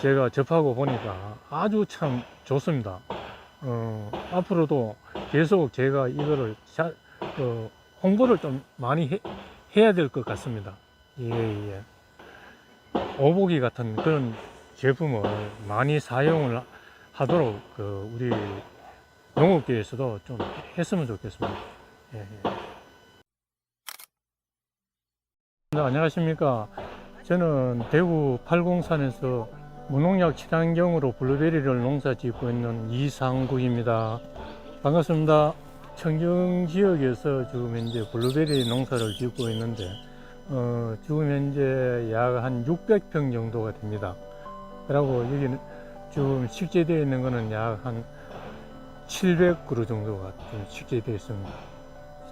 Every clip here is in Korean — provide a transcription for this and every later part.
제가 접하고 보니까 아주 참 좋습니다. 어, 앞으로도 계속 제가 이거를 자, 그 홍보를 좀 많이 해, 해야 될 것 같습니다. 예, 예. 오보기 같은 그런 제품을 많이 사용을 하도록 그 우리 농업계에서도 좀 했으면 좋겠습니다. 예, 예. 네, 안녕하십니까. 저는 대구 팔공산에서 무농약 친환경으로 블루베리를 농사 짓고 있는 이상국입니다. 반갑습니다. 청정 지역에서 지금 현재 블루베리 농사를 짓고 있는데, 어, 지금 현재 약 한 600평 정도가 됩니다. 그리고 여기는 지금 식재되어 있는 거는 약 한 700그루 정도가 좀 식재되어 있습니다.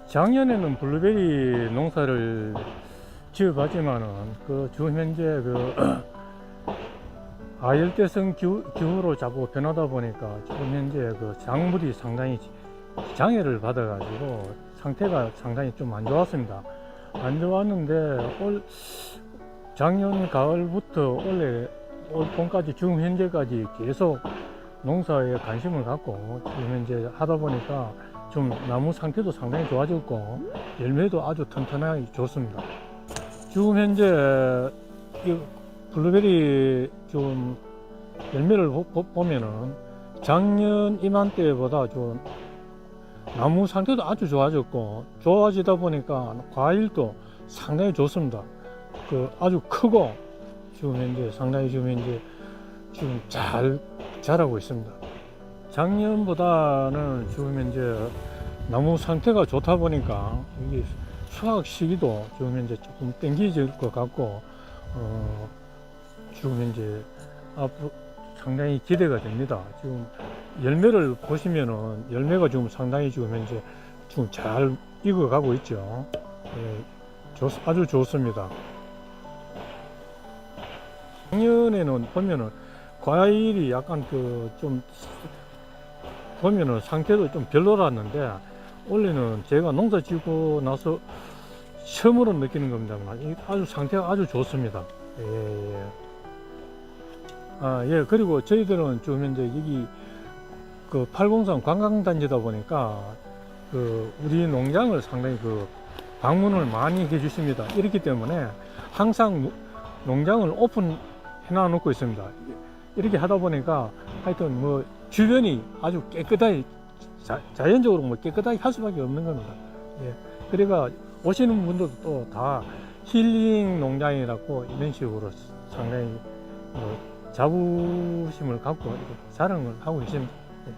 작년에는 블루베리 농사를 지어봤지만은 그 지금 현재 그 아 열대성 기후, 기후 로 자꾸 변하다 보니까 지금 현재 그 작물이 상당히 장애를 받아가지고 상태가 상당히 좀 안 좋았습니다. 안 좋았는데 올 작년 가을부터 올해 올 봄까지 지금 현재까지 계속 농사에 관심을 갖고 지금 현재 하다 보니까 좀 나무 상태도 상당히 좋아졌고 열매도 아주 튼튼하게 좋습니다. 지금 현재 이 블루베리 좀 열매를 보- 보- 보면은 작년 이맘때보다 좀 나무 상태도 아주 좋아졌고 좋아지다 보니까 과일도 상당히 좋습니다. 그 아주 크고 지금 현재 상당히 지금 현재 지금 잘 자라고 있습니다. 작년보다는 지금 현재 나무 상태가 좋다 보니까 이게 수확 시기도 지금 현재 조금 땡기질 것 같고 어, 지금 현재 앞으로 상당히 기대가 됩니다. 지금 열매를 보시면은 열매가 지금 상당히 지금 현재 지금 잘 익어가고 있죠. 예, 좋- 아주 좋습니다. 작년에는 보면은 과일이 약간 그 좀 보면은 상태도 좀 별로랐는데 올해는 제가 농사 짓고 나서 처음으로 느끼는 겁니다만 이 아주 상태가 아주 좋습니다. 예, 예. 아, 예. 그리고 저희들은 좀 현재 여기 그 팔공산 관광단지다 보니까 그 우리 농장을 상당히 그 방문을 많이 해주십니다. 이렇기 때문에 항상 노- 농장을 오픈해 놔 놓고 있습니다. 이렇게 하다 보니까 하여튼 뭐 주변이 아주 깨끗하게 자, 자연적으로 뭐 깨끗하게 할 수밖에 없는 겁니다. 예. 그러니까 오시는 분들도 또다 힐링 농장이라고 이런 식으로 상당히 어, 자부심을 갖고 자랑을 하고 있습니다. 예.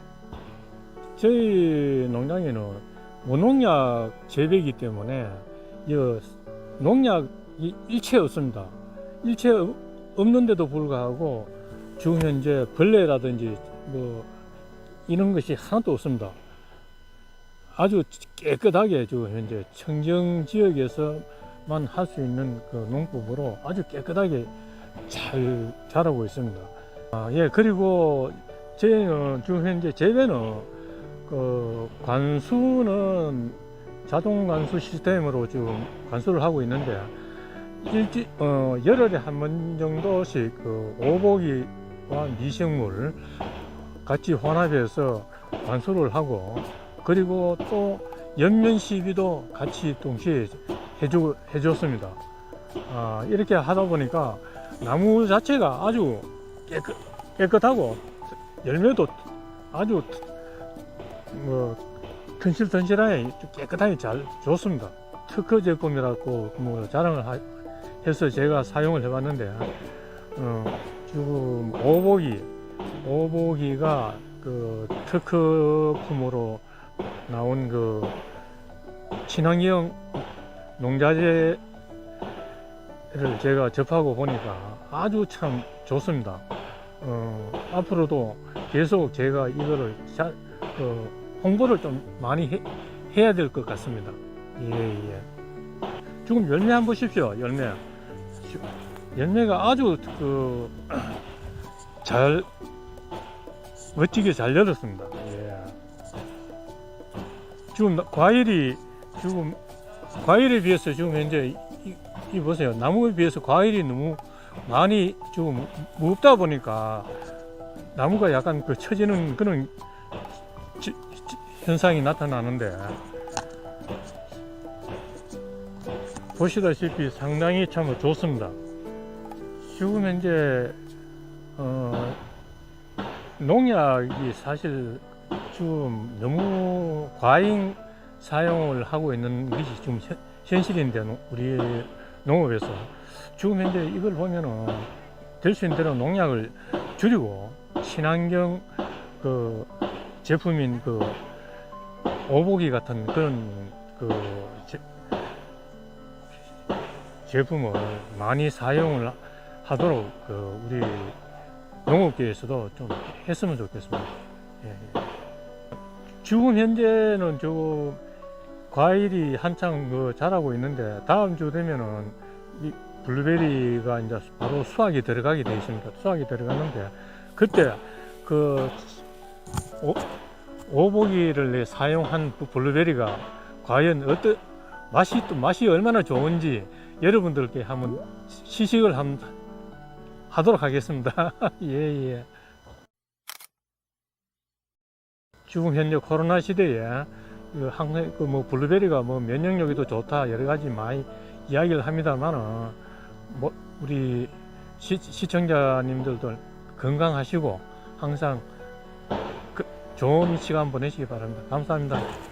저희 농장에는 무농약 재배이기 때문에 이 농약이 일체 없습니다. 일체 없- 없는데도 불구하고 지금 현재 벌레라든지 뭐 이런 것이 하나도 없습니다. 아주 깨끗하게 지금 현재 청정 지역에서만 할 수 있는 그 농법으로 아주 깨끗하게 잘 자라고 있습니다. 아, 예, 그리고 저희는 지금 현재 재배는 그 관수는 자동 관수 시스템으로 지금 관수를 하고 있는데 일지 어 열흘에 한 번 정도씩 그 오복이와 미생물 같이 혼합해서 관수를 하고 그리고 또 연면 시비도 같이 동시에 해주, 해줬습니다. 아, 이렇게 하다 보니까 나무 자체가 아주 깨끗, 깨끗하고 열매도 아주 뭐 튼실튼실하게 깨끗하게 잘 좋습니다. 특허 제품이라고 뭐 자랑을 하- 해서 제가 사용을 해봤는데 어, 지금 오복이 오복이가 그 특허품으로 나온 그 친환경 농자재 를 제가 접하고 보니까 아주 참 좋습니다. 어, 앞으로도 계속 제가 이거를 자, 그 홍보를 좀 많이 해, 해야 될 것 같습니다. 예, 예. 지금 열매 한번 보십시오. 열매. 열매가 아주 그 잘 멋지게 잘 열었습니다. 예. 지금 나- 과일이 지금 과일에 비해서 지금 현재 이, 이 보세요 나무에 비해서 과일이 너무 많이 좀 무겁다 보니까 나무가 약간 그 처지는 그런 지- 지- 현상이 나타나는데 보시다시피 상당히 참 좋습니다. 지금 현재 어, 농약이 사실 좀 너무 과잉 사용을 하고 있는 것이 좀 현- 현실인데 노- 우리 농업에서 지금 현재 이걸 보면은 될 수 있는 대로 농약을 줄이고 친환경 그 제품인 그 오보기 같은 그런 그 제, 제품을 많이 사용을 하도록 그 우리 농업계에서도 좀 했으면 좋겠습니다. 예, 예. 지금 현재는 저 과일이 한창 그 자라고 있는데 다음 주 되면은 이 블루베리가 이제 바로 수확이 들어가게 돼 있습니다. 수확이 들어가는데 그때 그 오, 오보기를 사용한 그 블루베리가 과연 어떤 맛이 또 맛이 얼마나 좋은지 여러분들께 한번 시식을 한 하도록 하겠습니다. 예, 예. 지금 현재 코로나 시대에 그 항상 그 뭐 블루베리가 뭐 면역력이 도 좋다 여러 가지 많이 이야기를 합니다만은 뭐 우리 시, 시청자님들도 건강하시고 항상 그 좋은 시간 보내시기 바랍니다. 감사합니다.